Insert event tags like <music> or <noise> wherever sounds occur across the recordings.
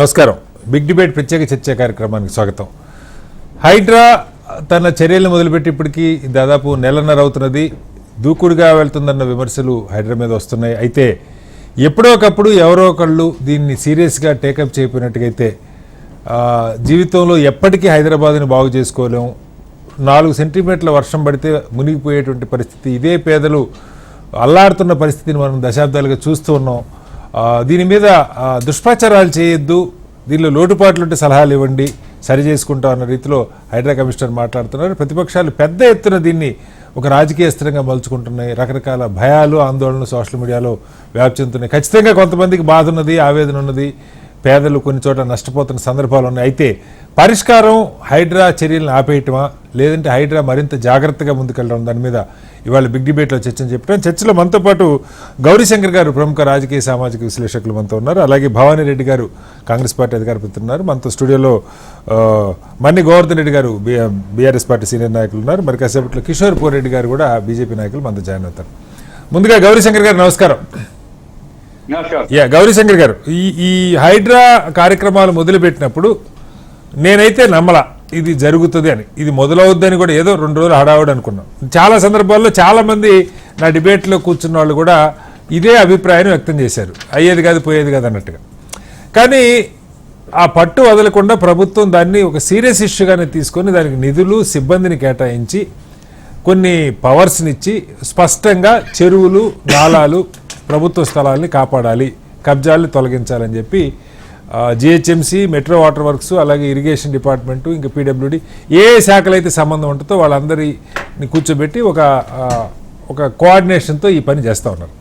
నమస్కారం. Big debate ప్రత్యేక చర్చా కార్యక్రమానికి స్వాగతం. హైడ్రా తన చర్యలను మొదలుపెట్టి ఇప్పటికీ దాదాపు నెలన్నర అవుతున్నది. దూకుడుగా వెళ్తుందన్న విమర్శలు హైడ్రా మీద వస్తున్నాయి. అయితే ఎప్పుడో ఒకప్పుడు ఎవరో ఒకళ్ళు దీన్ని సీరియస్గా టేకప్ చేయకపోయినట్టుగైతే జీవితంలో ఎప్పటికీ హైదరాబాద్ని బాగు చేసుకోలేము నాలుగు సెంటీమీటర్ల వర్షం పడితే మునిగిపోయేటువంటి పరిస్థితి. ఇదే పేదలు అల్లాడుతున్న పరిస్థితిని మనం దశాబ్దాలుగా చూస్తూ ఉన్నాం. దీని మీద దుష్ప్రచారాలు చేయొద్దు. దీనిలో లోటుపాట్లు ఉంటే సలహాలు ఇవ్వండి. సరి చేసుకుంటాం అన్న రీతిలో హైడ్రా కమిషనర్ మాట్లాడుతున్నారు. ప్రతిపక్షాలు పెద్ద ఎత్తున దీన్ని ఒక రాజకీయ స్థిరంగా మలుచుకుంటున్నాయి. రకరకాల భయాలు ఆందోళనలు సోషల్ మీడియాలో వ్యాప్తి చెందుతున్నాయి ఖచ్చితంగా కొంతమందికి బాధ ఉన్నది ఆవేదన ఉన్నది. పేదలు కొన్ని చోట్ల నష్టపోతున్న సందర్భాలు ఉన్నాయి. అయితే పరిష్కారం హైడ్రా చర్యలను ఆపేయటమా? లేదంటే హైడ్రా మరింత జాగ్రత్తగా ముందుకెళ్ళడం దాని మీద ఇవాళ బిగ్ డిబేట్లో చర్చను చెప్పడం చర్చలో మనతో పాటు గౌరీశంకర్ గారు ప్రముఖ రాజకీయ సామాజిక విశ్లేషకులు మనతో ఉన్నారు. అలాగే భవానీ రెడ్డి గారు కాంగ్రెస్ పార్టీ అధికార ఉన్నారు. మనతో స్టూడియోలో మన్ని గోవర్ధన్ రెడ్డి గారు బీఆర్ఎస్ పార్టీ సీనియర్ నాయకులు ఉన్నారు. మరి కాసేపట్లో కిషోర్ పూర్ రెడ్డి గారు కూడా బీజేపీ నాయకులు మనతో జాయిన్ అవుతారు. ముందుగా గౌరీశంకర్ గారు నమస్కారం. యా గౌరీశంకర్ గారు ఈ ఈ హైడ్రా కార్యక్రమాలు మొదలుపెట్టినప్పుడు నేనైతే నమ్మల ఇది జరుగుతుంది అని. ఇది మొదలవుద్దని కూడా ఏదో రెండు రోజులు హడావుడు అనుకున్నాం. చాలా సందర్భాల్లో చాలా మంది నా డిబేట్లో కూర్చున్న వాళ్ళు కూడా ఇదే అభిప్రాయాన్ని వ్యక్తం చేశారు. అయ్యేది కాదు పోయేది కాదు అన్నట్టుగా. కానీ ఆ పట్టు వదలకుండా ప్రభుత్వం దాన్ని ఒక సీరియస్ ఇష్యూగానే తీసుకొని దానికి నిధులు సిబ్బందిని కేటాయించి కొన్ని పవర్స్నిచ్చి స్పష్టంగా చెరువులు నాలాలు ప్రభుత్వ స్థలాల్ని కాపాడాలి కబ్జాల్ని తొలగించాలని చెప్పి జిహెచ్ఎంసీ మెట్రో వాటర్ వర్క్స్ అలాగే ఇరిగేషన్ డిపార్ట్మెంటు ఇంకా పీడబ్ల్యూడి ఏ శాఖలైతే సంబంధం ఉంటుందో వాళ్ళందరిని కూర్చోబెట్టి ఒక ఒక కోఆర్డినేషన్తో ఈ పని చేస్తూ ఉన్నారు.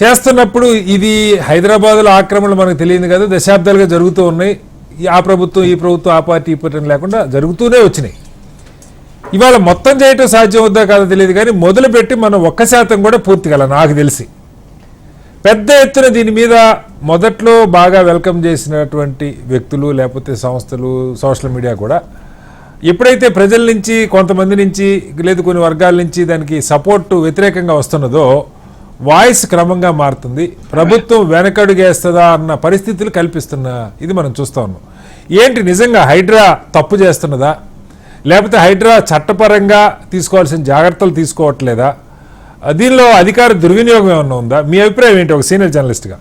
చేస్తున్నప్పుడు ఇది హైదరాబాద్లో ఆక్రమణలు మనకు తెలియదు కదా దశాబ్దాలుగా జరుగుతూ ఉన్నాయి. ఆ ప్రభుత్వం ఈ ప్రభుత్వం ఆ పార్టీ ఈ పార్టీ లేకుండా జరుగుతూనే వచ్చినాయి. ఇవాళ మొత్తం చేయటం సాధ్యం అవుద్దా కాదో తెలియదు కానీ మొదలుపెట్టి మనం ఒక్క శాతం కూడా పూర్తి కల నాకు తెలిసి. పెద్ద ఎత్తున దీని మీద మొదట్లో బాగా వెల్కమ్ చేసినటువంటి వ్యక్తులు లేకపోతే సంస్థలు సోషల్ మీడియా కూడా. ఎప్పుడైతే ప్రజల నుంచి కొంతమంది నుంచి లేదు కొన్ని వర్గాల నుంచి దానికి సపోర్టు వ్యతిరేకంగా వస్తున్నదో వాయిస్ క్రమంగా మారుతుంది. ప్రభుత్వం వెనకడుగేస్తుందా అన్న పరిస్థితులు కల్పిస్తున్న ఇది మనం చూస్తా ఉన్నాం. ఏంటి నిజంగా హైడ్రా తప్పు చేస్తున్నదా? లేకపోతే హైడ్రా చట్టపరంగా తీసుకోవాల్సిన జాగ్రత్తలు తీసుకోవట్లేదా? దీనిలో అధికార దుర్వినియోగం ఏమన్నా ఉందా? మీ అభిప్రాయం ఏంటి ఒక సీనియర్ జర్నలిస్ట్గా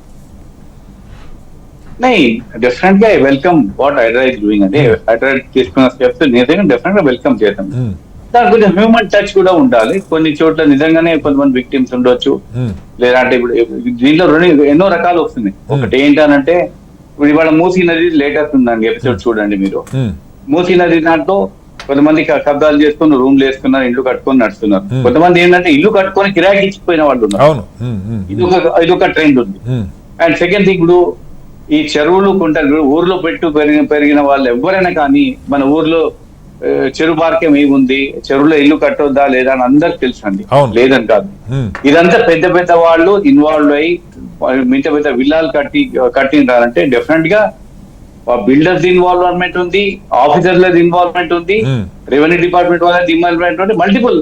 డెఫినెట్గా వెల్కమ్ వాట్ అడ్రైజ్ డూయింగ్ అంటే అడ్రైజ్ తీసుకున్న స్టెప్స్ నిజంగా డెఫినెట్గా వెల్కమ్ చేద్దాం దాని కొంచెం హ్యూమన్ టచ్ కూడా ఉండాలి. కొన్ని చోట్ల నిజంగానే కొంతమంది విక్టిమ్స్ ఉండొచ్చు. Hmm. లేదా ఇప్పుడు దీంట్లో రెండు ఎన్నో రకాలు వస్తున్నాయి. Hmm. ఒకటి ఏంటంటే ఇప్పుడు ఇవాళ మూసీ నది లేటెస్ట్ ఉందండి ఎపిసోడ్ hmm. చూడండి మీరు. మూసీ నది దాంట్లో కొంతమంది కబ్జాలు చేసుకుని రూమ్లు వేసుకున్నారు ఇల్లు కట్టుకొని నడుస్తున్నారు. కొంతమంది ఏంటంటే ఇల్లు కట్టుకొని కిరాయికి ఇచ్చిపోయిన వాళ్ళు ఉన్నారు. ఇది ఒక ఇది ఒక ట్రెండ్ ఉంది. అండ్ సెకండ్ థింగ్ ఇప్పుడు ఈ చెరువులు కుంటలు ఊర్లో పెట్టు పెరిగిన పెరిగిన వాళ్ళు ఎవరైనా కానీ మన ఊర్లో చెరువు పార్క్యం ఏముంది? చెరువులో ఇల్లు కట్టొద్దా లేదా అని అందరికి తెలుసు అండి. లేదని కాదు. ఇదంతా పెద్ద పెద్ద వాళ్ళు ఇన్వాల్వ్ అయ్యి మిగత పెద్ద విల్లాలు కట్టి కట్టినారంటే డెఫినెట్గా బిల్డర్స్ ఇన్వాల్వ్మెంట్ ఉంది ఆఫీసర్లది ఇన్వాల్వ్మెంట్ ఉంది Hmm. రెవెన్యూ డిపార్ట్మెంట్ వాళ్ళది ఇన్వాల్వ్మెంట్ ఉంది మల్టిపుల్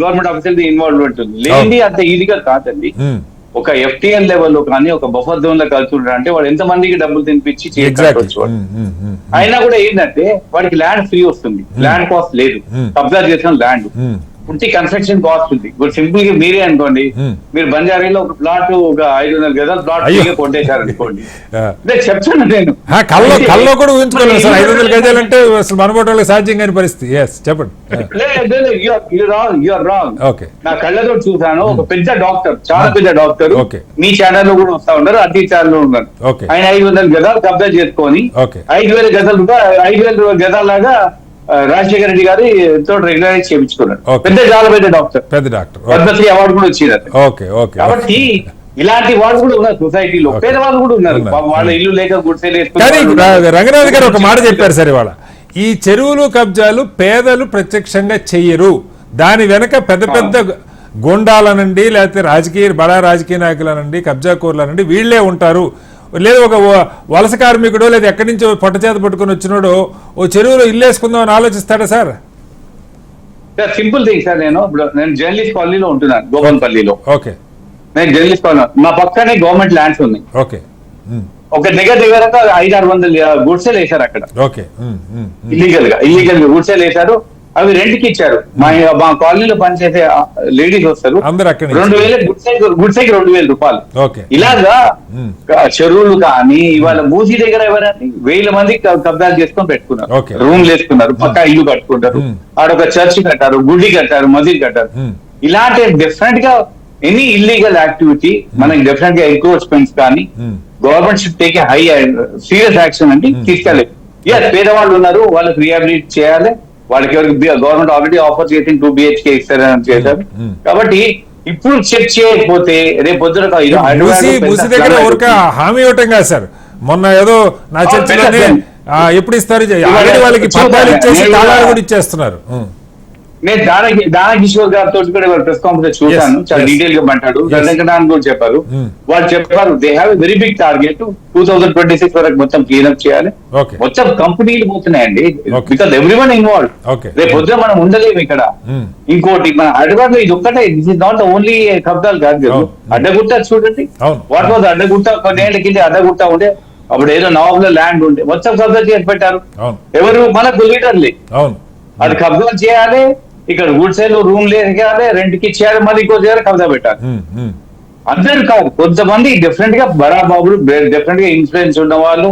గవర్నమెంట్ ఆఫీసర్ ఇన్వాల్వ్మెంట్ ఉంది. లేనిది అంత ఈజీగా కాదండి. ఉమ్. ఒక ఎఫ్టీఎల్ లెవెల్లో కానీ ఒక బఫర్ జోన్లో కలుతుంటారు అంటే వాడు ఎంత మందికి డబ్బులు తినిపించి చేయవచ్చు ఉమ్, అయినా కూడా ఏంటంటే వాడికి ల్యాండ్ ఫ్రీ వస్తుంది. ల్యాండ్ కాస్ట్ లేదు. Hmm. కబ్జా చేసిన ల్యాండ్. పుట్టి కన్స్ట్రక్షన్ కాస్ట్ ఉంది. ఇప్పుడు సింపుల్గా మీరే అనుకోండి. మీరు బంజారీలో ఒక ప్లాట్ ఒక ఐదు వందల గదాలు ప్లాట్ కొట్టేశారు అనుకోండి చెప్తాను నేను. కల్లో కల్లో కూడా ఊహించుకోలేదు సార్. ఐదు వందల గజాలంటే అసలు మనబోటోళ్ళకి సాధ్యం కాని పరిస్థితి. ఎస్ చెప్పండి. you are wrong. ఓకే నా కళ్ళతో చూసాను ఒక పెద్ద డాక్టర్ చాలా పెద్ద డాక్టర్. Okay. మీ ఛానల్లో కూడా వస్తా ఉన్నారు అన్ని ఛానల్లో ఉన్నారు. Okay. ఆయన ఐదు వందల గదాలు కబ్జా చేసుకొని Okay. ఐదు వేల గదాలు ఐదు వేల గదాలాగా ఆ, రాజశేఖర రెడ్డి గారి తోటి రెగ్యులరైజ్ చేయించుకున్నాడు Okay. పెద్ద చాలా పెద్ద డాక్టర్. పెద్ద డాక్టర్. పద్మశ్రీ అవార్డు కూడా వచ్చింది. ఓకే ఓకే కాబట్టి ఇలాంటి వాళ్ళు కూడా ఉన్నారు సొసైటీలో. పేదవాళ్ళు కూడా ఉన్నారు. వాళ్ళ ఇల్లు లేక గుడిసెలు రంగనాథ్ గారు ఒక మాట చెప్పారు సార్ ఇవాళ. ఈ చెరువులు కబ్జాలు పేదలు ప్రత్యక్షంగా చెయ్యరు. దాని వెనక పెద్ద పెద్ద గుండాలనండి లేకపోతే రాజకీయ బడా రాజకీయ నాయకులనండి కబ్జా కూరలనండి వీళ్ళే ఉంటారు. లేదు ఒక వలస కార్మికుడు లేదా ఎక్కడి నుంచో పొట్టచేత పట్టుకొని వచ్చినోడు ఓ చెరువులో ఇల్లు వేసుకుందాం అని ఆలోచిస్తాడా సార్? సింపుల్ థింగ్ సార్ నేను ఇప్పుడు నేను జర్నలిస్ట్ కాలనీలో ఉంటున్నాను గోపన్పల్లిలో. ఓకే. నేను జర్నలిస్ట్ కాలనీ మా పక్కనే గవర్నమెంట్ ల్యాండ్స్ ఉన్నాయి. ఓకే. ఒక దగ్గర దగ్గర ఐదు ఆరు వందల గుడ్సెలు వేశారు అక్కడ. ఓకే. ఇల్లీగల్గా ఇల్లీగల్గా గుడ్సెలు వేశారు. అవి రెంట్కి ఇచ్చారు. మా మా కాలనీలో పనిచేసే లేడీస్ వస్తారు. రెండు వేల గుడ్సెకి గుడ్సెకి రెండు వేల రూపాయలు. ఇలాగా. క- చెరువులు కానీ ఇవాళ మూసీ దగ్గర ఎవరండి? వేల మంది కబ్జాలు చేసుకొని పెట్టుకున్నారు. రూమ్లు వేసుకున్నారు పక్క ఇల్లు కట్టుకుంటారు. Hmm. ఆడొక చర్చ్ కట్టారు గుడి కట్టారు మసీద్ కట్టారు. Hmm. ఇలాంటి డిఫరెంట్గా ఎనీ ఇల్లీగల్ యాక్టివిటీ మనకి డెఫినెట్గా ఎంక్రోచ్మెంట్స్ కానీ Hmm. Government should take high serious action అంటే తీసుకెళ్ళి. ఎస్ పేదవాళ్ళు ఉన్నారు వాళ్ళకి రిహాబిలిట్ చేయాలి. వాళ్ళకి ఎవరికి గవర్నమెంట్ ఆల్రెడీ ఆఫర్ చేసి టూ బిహెచ్కే ఇస్తారని చేశారు Hmm. కాబట్టి ఇప్పుడు చెక్ చేయకపోతే రేపు పొద్దున దగ్గర ఊరిక హామీ ఇవ్వటం కాదు సార్ మొన్న ఏదో నా చర్చలోనే. ఆ, ఎప్పుడు ఇస్తారు వాళ్ళకి. పట్టాలు ఇచ్చేసి తాళాలు కూడా- ఇచ్చేస్తున్నారు ఉమ్. నేను దాన దాన కిషోర్ గారితో కూడా ప్రెస్ కాన్ఫరెన్స్ చూశాను. చాలా. డీటెయిల్గా మాట్లాడు. రజనీకాంత్ కూడా చెప్పారు. Hmm. వాళ్ళు చెప్పారు they have very big target two thousand twenty six వరకు మొత్తం క్లీన్అప్ చేయాలి. Okay. మొత్తం కంపెనీలు పోతున్నాయండి. Because everyone involve. రేపు పొద్దున మనం ఉండలేము ఇక్కడ. Hmm. ఇంకోటి మన హైదరాబాద్లో ఇది ఒక్కటే. దిస్ ఇస్ నాట్ ఓన్లీ కబ్దాలు కాదు. అడ్డగుట్ట చూడండి. What was Addagutta? కొన్నేళ్ళ కింద అడ్డగుట్ట ఉండే. అప్పుడు ఏదో నవాబ్లో ల్యాండ్ ఉండే. మొత్తం కబ్జా చేసి పెట్టారు. ఎవరు? మనకు లీడర్లే అది కబ్జా చేయాలి. ఇక్కడ గుడిసెలు రూమ్ లేయాలి రెంట్కి ఇచ్చేయాలి మళ్ళీ ఇంకో దగ్గర కబ్జా పెట్టాలి. అందరు కాదు కొంతమంది డిఫరెంట్గా బరాబాబులు డిఫరెంట్గా ఇన్ఫ్లుయెన్స్ ఉన్న వాళ్ళు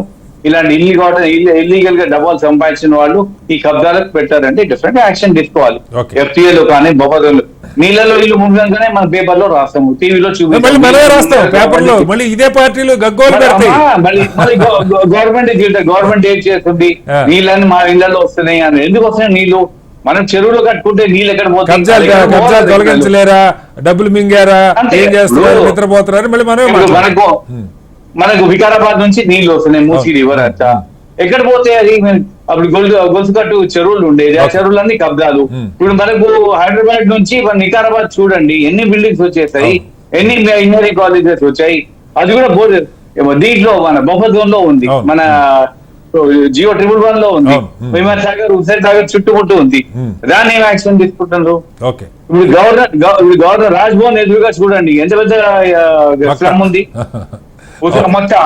ఇలాంటి ఇల్లీగల్ ఇల్లీగల్గా డబ్బాలు సంపాదించిన వాళ్ళు ఈ కబ్జాలకు పెట్టారంటే డిఫరెంట్ యాక్షన్ తీసుకోవాలి. Okay. ఎఫ్టీఏ లో కానీ బొబ్బదలు నీళ్ళలో ఇల్లు మునగంగానే మన పేపర్లో రాస్తాము టీవీలో లో గవర్నమెంట్ గవర్నమెంట్ ఏం చేస్తుంది. నీళ్ళని మా ఇళ్ళలో వస్తున్నాయి అని. ఎందుకు వస్తున్నాయి నీళ్ళు మనం చెరువులో కట్టుకుంటే నీళ్ళు ఎక్కడ పోతాయి కబ్జాలు? తొలగించలేరా డబ్బులు మింగారా. ఏం చేస్తున్నారు ఇప్పుడు- నిద్రపోతున్నారు మళ్ళీ మాట్లాడతాం. మనకు. మనకు వికారాబాద్ నుంచి నీళ్ళు వస్తున్నాయి మూసీ. రివర్ అంతా ఎక్కడ పోతే అది మన- అప్పుడు గొలుసు గొలుసుకట్టు చెరువులు ఉండేది ఆ. చెరువులన్నీ కబ్జాలు. ఇప్పుడు మనకు హైదరాబాద్ నుంచి మన వికారాబాద్ చూడండి ఎన్ని బిల్డింగ్స్ వచ్చేసాయి. ఎన్ని ఇంజనీరింగ్ కాలేజెస్ వచ్చాయి అది కూడా బోర్ దీంట్లో మన బొఫర్ జోన్లో ఉంది. మన జియో ట్రిపుల్ వన్లో ఉంది. విమాన్ సాగర్ హుసేన్ సాగర్ చుట్టుముట్టు ఉంది. దాన్ని ఏం యాక్షన్ తీసుకుంటున్నారు? ఇప్పుడు గవర్నర్ ఇప్పుడు గవర్నర్ రాజ్భవన్ ఎదురుగా చూడండి. ఎంత పెద్ద. స్లమ్ ఉంది. <laughs> మొత్తం.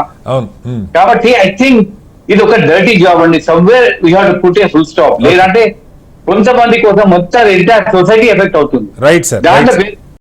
కాబట్టి ఐ థింక్ ఇది ఒక డర్టీ జాబ్ అండి. Somewhere we have to put a full stop లేదంటే కొంతమంది కోసం మొత్తం ఎంటైర్ సొసైటీ ఎఫెక్ట్ అవుతుంది. Right sir.